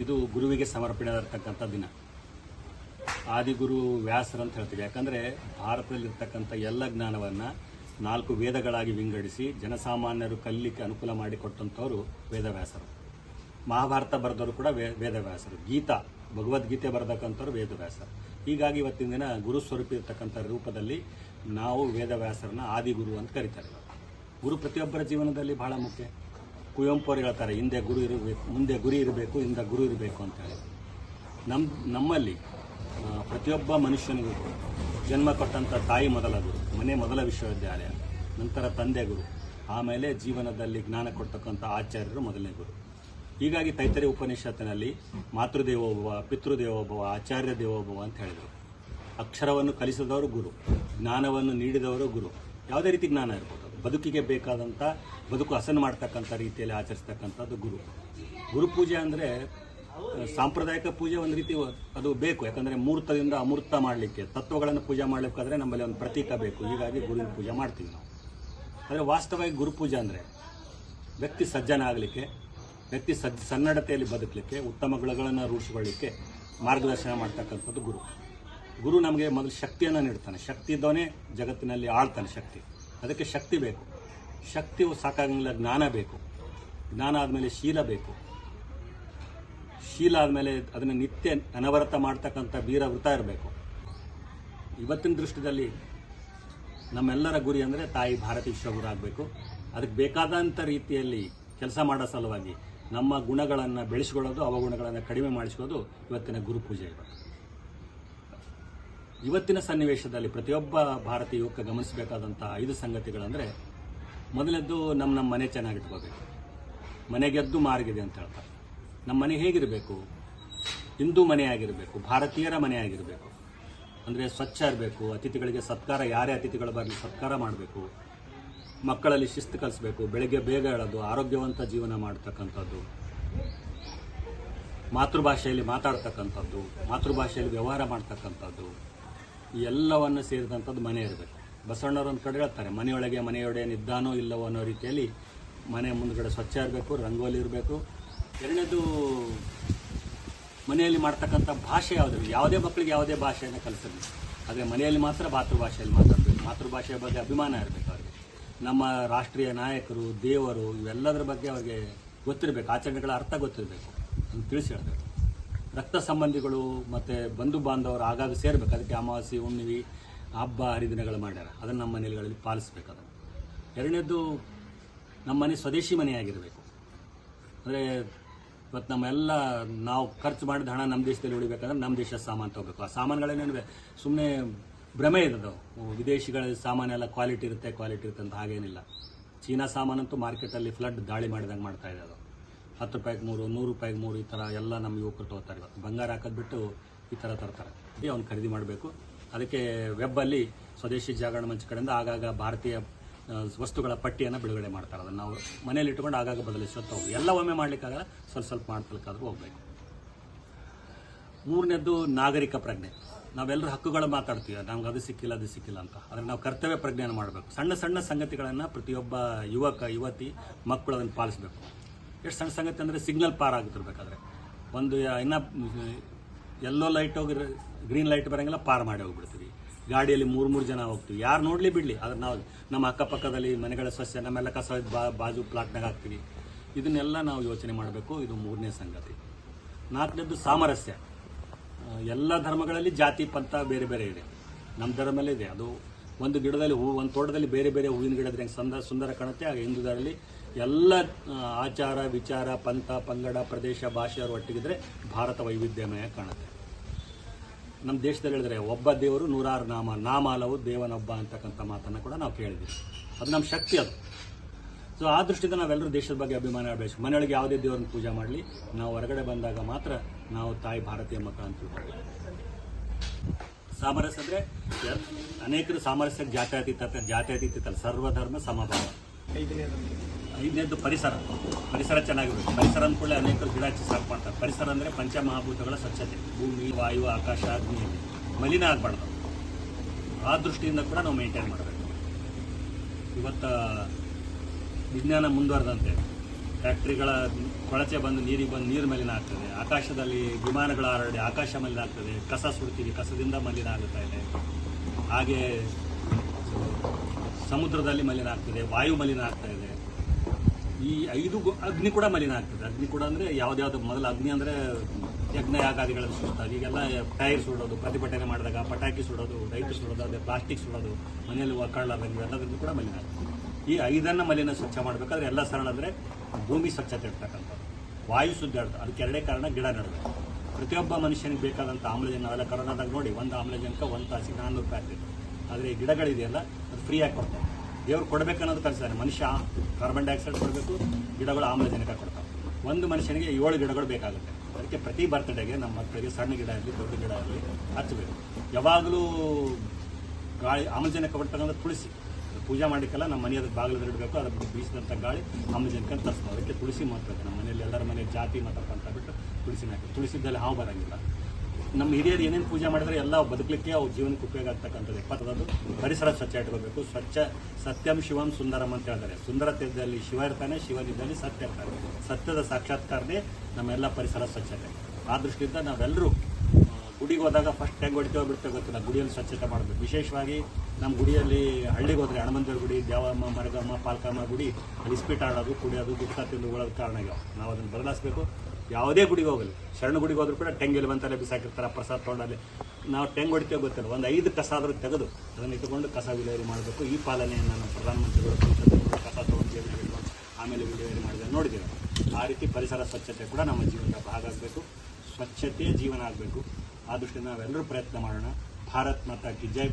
ಇದು ಗುರುವಿಗೆ ಸಮರ್ಪಣೆ ಆಗಿರ್ತಕ್ಕಂಥ ದಿನ. ಆದಿಗುರು ವ್ಯಾಸರು ಅಂತ ಹೇಳ್ತೀವಿ. ಯಾಕಂದ್ರೆ ಭಾರತದಲ್ಲಿರ್ತಕ್ಕಂಥ ಎಲ್ಲ ಜ್ಞಾನವನ್ನ ನಾಲ್ಕು ವೇದಗಳಾಗಿ ವಿಂಗಡಿಸಿ ಜನಸಾಮಾನ್ಯರು ಕಲ್ಲಿಕ್ಕೆ ಅನುಕೂಲ ಮಾಡಿಕೊಟ್ಟಂಥವರು ವೇದವ್ಯಾಸರು. ಮಹಾಭಾರತ ಬರೆದವರು ಕೂಡ ವೇ, ವೇದವ್ಯಾಸರು. ಗೀತಾ, ಭಗವದ್ಗೀತೆ ಬರೆದಕ್ಕಂಥವ್ರು ವೇದವ್ಯಾಸರು. ಹೀಗಾಗಿ ಇವತ್ತಿನ ದಿನ ಗುರು ಸ್ವರೂಪ ಇರತಕ್ಕಂಥ ರೂಪದಲ್ಲಿ ನಾವು ವೇದವ್ಯಾಸರನ್ನ ಆದಿಗುರು ಅಂತ ಕರೀತಾರೆ. ಗುರು ಪ್ರತಿಯೊಬ್ಬರ ಜೀವನದಲ್ಲಿ ಬಹಳ ಮುಖ್ಯ. ಕುವೆಂಪು ಅವ್ರು ಹೇಳ್ತಾರೆ ಹಿಂದೆ ಗುರು ಇರಬೇಕು, ಮುಂದೆ ಗುರಿ ಇರಬೇಕು, ಹಿಂದೆ ಗುರು ಇರಬೇಕು ಅಂತ ಹೇಳಿ. ನಮ್ಮ ನಮ್ಮಲ್ಲಿ ಪ್ರತಿಯೊಬ್ಬ ಮನುಷ್ಯನಿಗೂ ಜನ್ಮ ಕೊಟ್ಟಂಥ ತಾಯಿ ಮೊದಲ ಗುರು, ಮನೆ ಮೊದಲ ವಿಶ್ವವಿದ್ಯಾಲಯ, ನಂತರ ತಂದೆ ಗುರು, ಆಮೇಲೆ ಜೀವನದಲ್ಲಿ ಜ್ಞಾನ ಕೊಡ್ತಕ್ಕಂಥ ಆಚಾರ್ಯರು ಮೊದಲನೇ ಗುರು. ಹೀಗಾಗಿ ತೈತರಿ ಉಪನಿಷತ್ತಿನಲ್ಲಿ ಮಾತೃದೇವೋಭವ, ಪಿತೃದೇವೋಭವ ಆಚಾರ್ಯ ದೇವೋಭವ ಅಂತ ಹೇಳಿದರು. ಅಕ್ಷರವನ್ನು ಕಲಿಸಿದವರು ಗುರು, ಜ್ಞಾನವನ್ನು ನೀಡಿದವರು ಗುರು, ಯಾವುದೇ ರೀತಿ ಜ್ಞಾನ ಇರ್ಬೋದು. ಬದುಕಿಗೆ ಬೇಕಾದಂಥ ಬದುಕು ಹಸನು ಮಾಡ್ತಕ್ಕಂಥ ರೀತಿಯಲ್ಲಿ ಆಚರಿಸ್ತಕ್ಕಂಥದ್ದು ಗುರು. ಗುರು ಪೂಜೆ ಅಂದರೆ ಸಾಂಪ್ರದಾಯಿಕ ಪೂಜೆ ಒಂದು ರೀತಿ ಅದು ಬೇಕು. ಯಾಕಂದರೆ ಮೂರ್ತದಿಂದ ಅಮೂರ್ತ ಮಾಡಲಿಕ್ಕೆ, ತತ್ವಗಳನ್ನು ಪೂಜೆ ಮಾಡಬೇಕಾದ್ರೆ ನಮ್ಮಲ್ಲಿ ಒಂದು ಪ್ರತೀಕ ಬೇಕು. ಹೀಗಾಗಿ ಗುರುವಿನ ಪೂಜೆ ಮಾಡ್ತೀವಿ ನಾವು. ಆದರೆ ವಾಸ್ತವವಾಗಿ ಗುರು ಪೂಜೆ ಅಂದರೆ, ವ್ಯಕ್ತಿ ಸಜ್ಜನ ಆಗಲಿಕ್ಕೆ, ವ್ಯಕ್ತಿ ಸಜ್, ಸನ್ನಡತೆಯಲ್ಲಿ ಬದುಕಲಿಕ್ಕೆ, ಉತ್ತಮ ಗುಣಗಳನ್ನು ರೂಢಿಸಿಕೊಳ್ಳಿಕ್ಕೆ ಮಾರ್ಗದರ್ಶನ ಮಾಡ್ತಕ್ಕಂಥದ್ದು ಗುರು. ಗುರು ನಮಗೆ ಮೊದಲು ಶಕ್ತಿಯನ್ನು ನೀಡ್ತಾನೆ. ಶಕ್ತಿ ಇದ್ದವನೇ ಜಗತ್ತಿನಲ್ಲಿ ಆಳ್ತಾನೆ ಶಕ್ತಿ. ಅದಕ್ಕೆ ಶಕ್ತಿ ಬೇಕು. ಶಕ್ತಿಯು ಸಾಕಾಗಂಗಿಲ್ಲ ಜ್ಞಾನ ಬೇಕು. ಜ್ಞಾನ ಆದಮೇಲೆ ಶೀಲ ಬೇಕು. ಶೀಲ ಆದಮೇಲೆ ಅದನ್ನು ನಿತ್ಯ ಅನವರತ ಮಾಡ್ತಕ್ಕಂಥ ವೀರ ವೃತ ಇರಬೇಕು. ಇವತ್ತಿನ ದೃಷ್ಟಿಯಲ್ಲಿ ನಮ್ಮೆಲ್ಲರ ಗುರಿ ಅಂದರೆ ತಾಯಿ ಭಾರತಿ ವಿಶ್ವಗುರು ಆಗಬೇಕು ಅದಕ್ಕೆ ಬೇಕಾದಂಥ ರೀತಿಯಲ್ಲಿ ಕೆಲಸ ಮಾಡೋ ಸಲುವಾಗಿ ನಮ್ಮ ಗುಣಗಳನ್ನು ಬೆಳೆಸ್ಕೊಳ್ಳೋದು, ಅವಗುಣಗಳನ್ನು ಕಡಿಮೆ ಮಾಡಿಸ್ಕೊಳ್ಳೋದು ಇವತ್ತಿನ ಗುರು ಪೂಜೆ ಇವತ್ತು ಇವತ್ತಿನ ಸನ್ನಿವೇಶದಲ್ಲಿ ಪ್ರತಿಯೊಬ್ಬ ಭಾರತೀಯ ಯುವಕ ಗಮನಿಸಬೇಕಾದಂಥ ಐದು ಸಂಗತಿಗಳಂದರೆ, ಮೊದಲದ್ದು ನಮ್ಮ ನಮ್ಮ ಮನೆ ಚೆನ್ನಾಗಿಟ್ಕೋಬೇಕು. ಮನೆಗೆದ್ದು ಮಾರ್ಗಿದೆ ಅಂತ ಹೇಳ್ತಾರೆ. ನಮ್ಮ ಮನೆ ಹೇಗಿರಬೇಕು? ಹಿಂದೂ ಮನೆಯಾಗಿರಬೇಕು ಭಾರತೀಯರ ಮನೆಯಾಗಿರಬೇಕು ಅಂದರೆ ಸ್ವಚ್ಛ ಇರಬೇಕು, ಅತಿಥಿಗಳಿಗೆ ಸತ್ಕಾರ, ಯಾರೇ ಅತಿಥಿಗಳು ಬರಲಿ ಸತ್ಕಾರ ಮಾಡಬೇಕು. ಮಕ್ಕಳಲ್ಲಿ ಶಿಸ್ತು ಕಲಿಸ್ಬೇಕು, ಬೆಳಗ್ಗೆ ಬೇಗ ಹೇಳೋದು ಆರೋಗ್ಯವಂತ ಜೀವನ ಮಾಡ್ತಕ್ಕಂಥದ್ದು. ಮಾತೃಭಾಷೆಯಲ್ಲಿ ಮಾತಾಡ್ತಕ್ಕಂಥದ್ದು, ಮಾತೃಭಾಷೆಯಲ್ಲಿ ವ್ಯವಹಾರ ಮಾಡ್ತಕ್ಕಂಥದ್ದು. ಎಲ್ಲವನ್ನು ಸೇರಿದಂಥದ್ದು ಮನೆ ಇರಬೇಕು. ಬಸವಣ್ಣವರು ಒಂದು ಕಡೆ ಹೇಳ್ತಾರೆ ಮನೆಯೊಳಗೆ ಮನೆಯೊಡೆಯನಿದ್ದಾನೋ ಇಲ್ಲವೋ ಅನ್ನೋ ರೀತಿಯಲ್ಲಿ ಮನೆ ಮುಂದ್ಗಡೆ ಸ್ವಚ್ಛ ಇರಬೇಕು, ರಂಗೋಲಿ ಇರಬೇಕು. ಎರಡನೇದು, ಮನೆಯಲ್ಲಿ ಮಾಡ್ತಕ್ಕಂಥ ಭಾಷೆ ಯಾವುದು? ಯಾವುದೇ ಮಕ್ಕಳಿಗೆ ಯಾವುದೇ ಭಾಷೆಯನ್ನು ಕಲಿಸಲಿ ಆದರೆ ಮನೆಯಲ್ಲಿ ಮಾತ್ರ ಮಾತೃಭಾಷೆಯಲ್ಲಿ ಮಾತಾಡಬೇಕು. ಮಾತೃಭಾಷೆಯ ಬಗ್ಗೆ ಅಭಿಮಾನ ಇರಬೇಕು ಅವರಿಗೆ. ನಮ್ಮ ರಾಷ್ಟ್ರೀಯ ನಾಯಕರು, ದೇವರು ಇವೆಲ್ಲದರ ಬಗ್ಗೆ ಅವರಿಗೆ ಗೊತ್ತಿರಬೇಕು. ಆಚರಣೆಗಳ ಅರ್ಥ ಗೊತ್ತಿರಬೇಕು. ಅಂತ ತಿಳಿಸಿ ಹೇಳಬೇಕು. ರಕ್ತ ಸಂಬಂಧಿಗಳು ಮತ್ತು ಬಂಧು ಬಾಂಧವರು ಆಗಾಗ ಸೇರಬೇಕು. ಅದಕ್ಕೆ ಅಮಾವಾಸ್ಯೆ, ಹುಣ್ಣಿಮೆ, ಹಬ್ಬ, ಹರಿದಿನಗಳು ಮಾಡ್ಯಾರ. ಅದನ್ನು ನಮ್ಮ ಮನೆಗಳಲ್ಲಿ ಪಾಲಿಸ್ಬೇಕು ಅದನ್ನು ಎರಡನೇದು ನಮ್ಮ ಮನೆ ಸ್ವದೇಶಿ ಮನೆಯಾಗಿರಬೇಕು. ಅಂದರೆ ಇವತ್ತು ನಮ್ಮೆಲ್ಲ ನಾವು ಖರ್ಚು ಮಾಡಿದ ಹಣ ನಮ್ಮ ದೇಶದಲ್ಲಿ ಉಳಿಬೇಕಂದ್ರೆ ನಮ್ಮ ದೇಶದ ಸಾಮಾನು ತಗೋಬೇಕು. ಆ ಸಾಮಾನುಗಳೇನೇನು ಸುಮ್ಮನೆ ಭ್ರಮೆ ಇರೋದು ವಿದೇಶಿಗಳ ಸಾಮಾನೆಲ್ಲ ಕ್ವಾಲಿಟಿ ಇರುತ್ತೆ ಕ್ವಾಲಿಟಿ ಇರುತ್ತೆ ಅಂತ ಹಾಗೇನಿಲ್ಲ. ಚೀನಾ ಸಾಮಾನಂತೂ ಮಾರ್ಕೆಟಲ್ಲಿ ಫ್ಲಡ್ ದಾಳಿ ಮಾಡಿದಂಗೆ ಮಾಡ್ತಾ ಅದು ಹತ್ತು ರೂಪಾಯಿಗೆ ಮೂರು, ನೂರು ರೂಪಾಯಿಗೆ ಮೂರು ಈ ಥರ ಎಲ್ಲ ನಮ್ಮ ಯುವಕರು ತಗೋತಾರೆ ಇವತ್ತು ಬಂಗಾರ ಹಾಕೋದು ಬಿಟ್ಟು ಈ ಥರ ತರ್ತಾರೆ. ಅವ್ನು ಖರೀದಿ ಮಾಡಬೇಕು. ಅದಕ್ಕೆ ವೆಬ್ಬಲ್ಲಿ ಸ್ವದೇಶಿ ಜಾಗರಣ ಮಂಚ ಕಡೆಯಿಂದ ಆಗಾಗ ಭಾರತೀಯ ವಸ್ತುಗಳ ಪಟ್ಟಿಯನ್ನು ಬಿಡುಗಡೆ ಮಾಡ್ತಾರೆ. ಅದನ್ನು ನಾವು ಮನೇಲಿ ಇಟ್ಕೊಂಡು ಆಗಾಗ ಬದಲಿಸುತ್ತಾ ಹೋಗಿ ಎಲ್ಲ ಒಮ್ಮೆ ಮಾಡಲಿಕ್ಕಾಗಲ್ಲ, ಸ್ವಲ್ಪ ಸ್ವಲ್ಪ ಮಾಡ್ಕೊಳಕ್ಕಾದ್ರೂ ಹೋಗಬೇಕು. ಮೂರನೇದ್ದು ನಾಗರಿಕ ಪ್ರಜ್ಞೆ. ನಾವೆಲ್ಲರೂ ಹಕ್ಕುಗಳು ಮಾತಾಡ್ತೀವಿ. ನಮ್ಗೆ ಅದು ಸಿಕ್ಕಿಲ್ಲ ಅದು ಸಿಕ್ಕಿಲ್ಲ ಅಂತ. ಆದರೆ ನಾವು ಕರ್ತವ್ಯ ಪ್ರಜ್ಞೆಯನ್ನು ಮಾಡಬೇಕು. ಸಣ್ಣ ಸಣ್ಣ ಸಂಗತಿಗಳನ್ನು ಪ್ರತಿಯೊಬ್ಬ ಯುವಕ, ಯುವತಿ, ಮಕ್ಕಳು ಅದನ್ನು ಪಾಲಿಸಬೇಕು. ಎಷ್ಟು ಸಣ್ಣ ಸಂಗತಿ ಅಂದರೆ ಸಿಗ್ನಲ್ ಪಾರ್ ಆಗುತ್ತಿರ್ಬೇಕಾದ್ರೆ ಒಂದು ಇನ್ನೂ, ಎಲ್ಲೋ ಲೈಟ್ ಹೋಗಿ ಗ್ರೀನ್ ಲೈಟ್ ಬರೋಂಗಿಲ್ಲ, ಪಾರ್ ಮಾಡಿ ಹೋಗ್ಬಿಡ್ತೀವಿ. ಗಾಡಿಯಲ್ಲಿ ಮೂರು ಮೂರು ಜನ ಹೋಗ್ತೀವಿ. ಯಾರು ನೋಡಲಿ ಬಿಡಲಿ ಅದ್ರ ನಾವು ನಮ್ಮ ಅಕ್ಕಪಕ್ಕದಲ್ಲಿ ಮನೆಗಳ ಸಸ್ಯ, ನಮ್ಮೆಲ್ಲ ಕಸ ಬಾಜು ಪ್ಲಾಟ್ನಾಗ ಹಾಕ್ತೀವಿ. ಇದನ್ನೆಲ್ಲ ನಾವು ಯೋಚನೆ ಮಾಡಬೇಕು, ಇದು ಮೂರನೇ ಸಂಗತಿ. ನಾಲ್ಕನೇದು ಸಾಮರಸ್ಯ. ಎಲ್ಲ ಧರ್ಮಗಳಲ್ಲಿ ಜಾತಿ, ಪಂಥ ಬೇರೆ ಬೇರೆ ಇದೆ. ನಮ್ಮ ಧರ್ಮದಲ್ಲೇ ಇದೆ. ಅದು ಒಂದು ಗಿಡದಲ್ಲಿ ಹೂ, ಒಂದು ತೋಟದಲ್ಲಿ ಬೇರೆ ಬೇರೆ ಹೂವಿನ ಗಿಡದ್ರೆ ಹೆಂಗೆ ಸಂದ ಸುಂದರ ಕಾಣುತ್ತೆ, ಹಾಗೆ ಹಿಂದೂ ಧರ್ಮದಲ್ಲಿ ಎಲ್ಲ ಆಚಾರ, ವಿಚಾರ, ಪಂಥ, ಪಂಗಡ, ಪ್ರದೇಶ, ಭಾಷೆಯವರು ಒಟ್ಟಿಗಿದ್ರೆ ಭಾರತ ವೈವಿಧ್ಯಮಯ ಕಾಣುತ್ತೆ. ನಮ್ಮ ದೇಶದಲ್ಲಿ ಹೇಳಿದ್ರೆ ಒಬ್ಬ ದೇವರು ನೂರಾರು ನಾಮ ನಾಮ ದೇವನೊಬ್ಬ ಅಂತಕ್ಕಂಥ ಮಾತನ್ನು ಕೂಡ ನಾವು ಕೇಳಿದ್ದೀವಿ. ಅದು ನಮ್ಮ ಶಕ್ತಿ ಅದು. ಸೊ ಆ ದೃಷ್ಟಿಯಿಂದ ನಾವೆಲ್ಲರೂ ದೇಶದ ಬಗ್ಗೆ ಅಭಿಮಾನ ಬೆಳೆಸಿ ಮನೆಯೊಳಗೆ ಯಾವುದೇ ದೇವರನ್ನು ಪೂಜೆ ಮಾಡಲಿ. ನಾವು ಹೊರಗಡೆ ಬಂದಾಗ ಮಾತ್ರ ನಾವು ತಾಯಿ ಭಾರತೀಯ ಮಕ್ಕಳು ಅಂತ ಸಾಮರಸ್ಯ ಅಂದರೆ ಅನೇಕರು ಸಾಮರಸ್ಯ ಜಾತ್ಯತೀತ, ಜಾತ್ಯಾತೀತಲ್ಲ. ಸರ್ವಧರ್ಮ ಸಮಭಾವ. ಐದನೇದ್ದು ಪರಿಸರ. ಪರಿಸರ ಚೆನ್ನಾಗಿರುತ್ತೆ. ಪರಿಸರ ಅಂದ್ಕೊಳ್ಳೆ ಅನೇಕರು ಗಿಡ ಹಚ್ಚಿ ಸಾಕು ಮಾಡ್ತಾರೆ ಪರಿಸರ ಅಂದರೆ ಪಂಚಮಹಾಭೂತಗಳ ಸ್ವಚ್ಛತೆ. ಭೂಮಿ, ವಾಯು, ಆಕಾಶ, ಅಗ್ನಿ ಮಲಿನ ಆಗಬಾರ್ದು. ಆ ದೃಷ್ಟಿಯಿಂದ ಕೂಡ ನಾವು ಮೇಂಟೈನ್ ಮಾಡಬೇಕು. ಇವತ್ತು ವಿಜ್ಞಾನ ಮುಂದುವರೆದಂತೆ ಫ್ಯಾಕ್ಟ್ರಿಗಳ ಕೊಳಚೆ ಬಂದು ನೀರಿಗೆ ಬಂದು ನೀರು ಮಲಿನ ಆಗ್ತದೆ. ಆಕಾಶದಲ್ಲಿ ವಿಮಾನಗಳ ಹರಡಿ ಆಕಾಶ ಮಲಿನ ಆಗ್ತದೆ. ಕಸ ಸುಡ್ತೀವಿ. ಕಸದಿಂದ ಮಲಿನ ಆಗುತ್ತಾ ಇದೆ. ಹಾಗೆ ಸಮುದ್ರದಲ್ಲಿ ಮಲಿನ ಆಗ್ತದೆ. ವಾಯು ಮಲಿನ ಆಗ್ತಾ ಇದೆ. ಈ ಐದು ಅಗ್ನಿ ಕೂಡ ಮಲಿನ ಆಗ್ತದೆ. ಅಗ್ನಿ ಕೂಡ ಅಂದರೆ ಯಾವ್ದಾವ್ದು ಮೊದಲು ಅಗ್ನಿ ಅಂದರೆ ಯಜ್ಞ ಯಾಗಾದಿಗಳಲ್ಲಿ ಸುಡ್ತಾರೆ ಈಗೆಲ್ಲ ಟೈರ್ ಸುಡೋದು, ಪ್ರತಿಭಟನೆ ಮಾಡಿದಾಗ ಪಟಾಕಿ ಸುಡೋದು ರೈತ ಸುಡೋದು, ಅದೇ ಪ್ಲಾಸ್ಟಿಕ್ ಸುಡೋದು, ಮನೆಯಲ್ಲಿ ಒಕ್ಕಳ್ಳದಂಗೆ ಎಲ್ಲದರಿಂದ ಕೂಡ ಮಲಿನ ಆಗ್ತದೆ. ಈ ಐದನ್ನ ಮಲಿನ ಸ್ವಚ್ಛ ಮಾಡಬೇಕಾದ್ರೆ ಎಲ್ಲ ಸರಳ ಅಂದ್ರೆ ಭೂಮಿ ಸ್ವಚ್ಛತೆ ಇರ್ತಕ್ಕಂಥದ್ದು. ವಾಯು ಶುದ್ಧ ಇರ್ತದೆ. ಅದಕ್ಕೆ ಎರಡೇ ಕಾರಣ ಗಿಡ ನೆಡಬೇಕು ಪ್ರತಿಯೊಬ್ಬ ಮನುಷ್ಯನಿಗೆ ಬೇಕಾದಂಥ ಆಮ್ಲಜನಕ ನಾವೆಲ್ಲ ಕರೋನಾದಾಗ ನೋಡಿ, ಒಂದು ಆಮ್ಲಜನಕ, ಒಂದು ತಾಸಿಗೆ ನಾನ್ನೂರು ರೂಪಾಯಿ ಆಗ್ತಿತ್ತು ಆದರೆ ಗಿಡಗಳಿದೆಯಲ್ಲ, ಅದು ಫ್ರೀಯಾಗಿ ಕೊಡ್ತಾರೆ. ದೇವ್ರು ಕೊಡಬೇಕನ್ನೋದು ಕಲಿಸ್ತಾರೆ ಮನುಷ್ಯ ಕಾರ್ಬನ್ ಡೈಆಕ್ಸೈಡ್ ಕೊಡಬೇಕು, ಗಿಡಗಳು ಆಮ್ಲಜನಕ ಕೊಡ್ತಾವೆ. ಒಂದು ಮನುಷ್ಯನಿಗೆ ಏಳು ಗಿಡಗಳು ಬೇಕಾಗುತ್ತೆ. ಅದಕ್ಕೆ ಪ್ರತಿ ಬರ್ತಡೆಗೆ ನಮ್ಮ ಮಕ್ಕಳಿಗೆ ಸಣ್ಣ ಗಿಡ ಆಗಲಿ, ದೊಡ್ಡ ಗಿಡ ಆಗಲಿ ಹಚ್ಚಬೇಕು ಯಾವಾಗಲೂ ಗಾಳಿ ಆಮ್ಲಜನಕ ಬರ್ತಕ್ಕಂಥ ತುಳಸಿ. ಪೂಜೆ ಮಾಡಲಿಕ್ಕೆಲ್ಲ ನಮ್ಮ ಮನೆಯದ ಬಾಗಿಲು ಇಡಬೇಕು. ಅದ್ರ ಬೀಸಿದಂಥ ಗಾಳಿ ಆಮ್ಲಜನಕ ತರಿಸ್ಬೋದು ಅದಕ್ಕೆ ತುಳಸಿ ಮಾತ್ರ ನಮ್ಮ ಮನೆಯಲ್ಲಿ ಎಲ್ಲರ ಮನೆ ಜಾತಿ ಮಾತಾಡ್ಕೊಂತ ಬಿಟ್ಟು ತುಳಸಿನ ಹಾಕಿ. ತುಳಸಿದ್ದಲ್ಲಿ ಹಾವು ಬರಂಗಿಲ್ಲ. ನಮ್ಮ ಹಿರಿಯರು ಏನೇನು ಪೂಜೆ ಮಾಡಿದ್ರೆ ಎಲ್ಲ ಬದುಕಲಿಕ್ಕೆ ಅವ್ರ ಜೀವನಕ್ಕೆ ಉಪಯೋಗ ಆಗ್ತಕ್ಕಂಥದ್ದು. ಇಪ್ಪತ್ತದ್ದು ಪರಿಸರ ಸ್ವಚ್ಛ ಇಟ್ಕೋಬೇಕು. ಸ್ವಚ್ಛ, ಸತ್ಯಂ ಶಿವಂ ಸುಂದರಂ ಅಂತ ಹೇಳ್ತಾರೆ. ಸುಂದರತೆಯಲ್ಲಿ ಶಿವ ಇರ್ತಾನೆ, ಶಿವನಿದ್ದಲ್ಲಿ ಸತ್ಯ ಇರ್ತಾನೆ. ಸತ್ಯದ ಸಾಕ್ಷಾತ್ಕಾರನೇ ನಮ್ಮೆಲ್ಲ ಪರಿಸರ ಸ್ವಚ್ಛತೆ. ಆ ದೃಷ್ಟಿಯಿಂದ ನಾವೆಲ್ಲರೂ ಗುಡಿಗೆ ಹೋದಾಗ ಫಸ್ಟ್ ಹೆಂಗೆ ಹೊಡಿತೇವೆ ಬಿಡ್ತೇವೆ ಗೊತ್ತಿಲ್ಲ. ಗುಡಿಯಲ್ಲಿ ಸ್ವಚ್ಛತೆ ಮಾಡಬೇಕು. ವಿಶೇಷವಾಗಿ ನಮ್ಮ ಗುಡಿಯಲ್ಲಿ ಹಳ್ಳಿಗೆ ಹೋದರೆ ಹಣಮಂದಿರ ಗುಡಿ, ದೇವಮ್ಮ, ಮರಗಮ್ಮ, ಪಾಲ್ಕಮ್ಮ ಗುಡಿ ಅಲ್ಲಿ ಇಸ್ಪೀಟ್ ಆಡೋದು, ಕುಡಿಯೋದು ಗುಟ್ಕಾ ತಿಂದು ಹೋಗೋದು ಕಾರಣ ಆಗ್ಯಾವ ನಾವು ಅದನ್ನು ಬದಲಾಯಿಸಬೇಕು. ಯಾವುದೇ ಗುಡಿಗೆ ಹೋಗಲಿ. ಶರಣ ಗುಡಿಗೆ ಹೋದ್ರೂ ಕೂಡ ಟೆಂಗಿಲ್ ಬಂತಲ್ಲೇ ಬಿಸಾಕಿರ್ತಾರೆ, ಪ್ರಸಾದ ತೊಗೊಂಡಲ್ಲಿ. ನಾವು ಟೆಂಗ್ ಹೊಡಿತೇವೆ ಗೊತ್ತಿಲ್ಲ. ಒಂದು ಐದು ಕಸ ಆದರೂ ತೆಗೆದು ಅದನ್ನು ಇಟ್ಟುಕೊಂಡು ಕಸ ವಿಲೇವಾರಿ ಮಾಡಬೇಕು. ಈ ಪಾಲನೆಯನ್ನು ನಮ್ಮ ಪ್ರಧಾನಮಂತ್ರಿಗಳು ಕಸ ತೊಗೊಂಡು ಆಮೇಲೆ ವಿಲೇವರಿ ಮಾಡಿದ್ರೆ ನೋಡಿದ್ದೇವೆ ಆ ರೀತಿ ಪರಿಸರ ಸ್ವಚ್ಛತೆ ಕೂಡ ನಮ್ಮ ಜೀವನದ ಭಾಗ ಆಗಬೇಕು. ಸ್ವಚ್ಛತೆಯೇ ಜೀವನ ಆಗಬೇಕು. ಆ ದೃಷ್ಟಿಯಿಂದ ನಾವೆಲ್ಲರೂ ಪ್ರಯತ್ನ ಮಾಡೋಣ. ಭಾರತ್ ಮಾತಾ ಕಿ ಜೈ.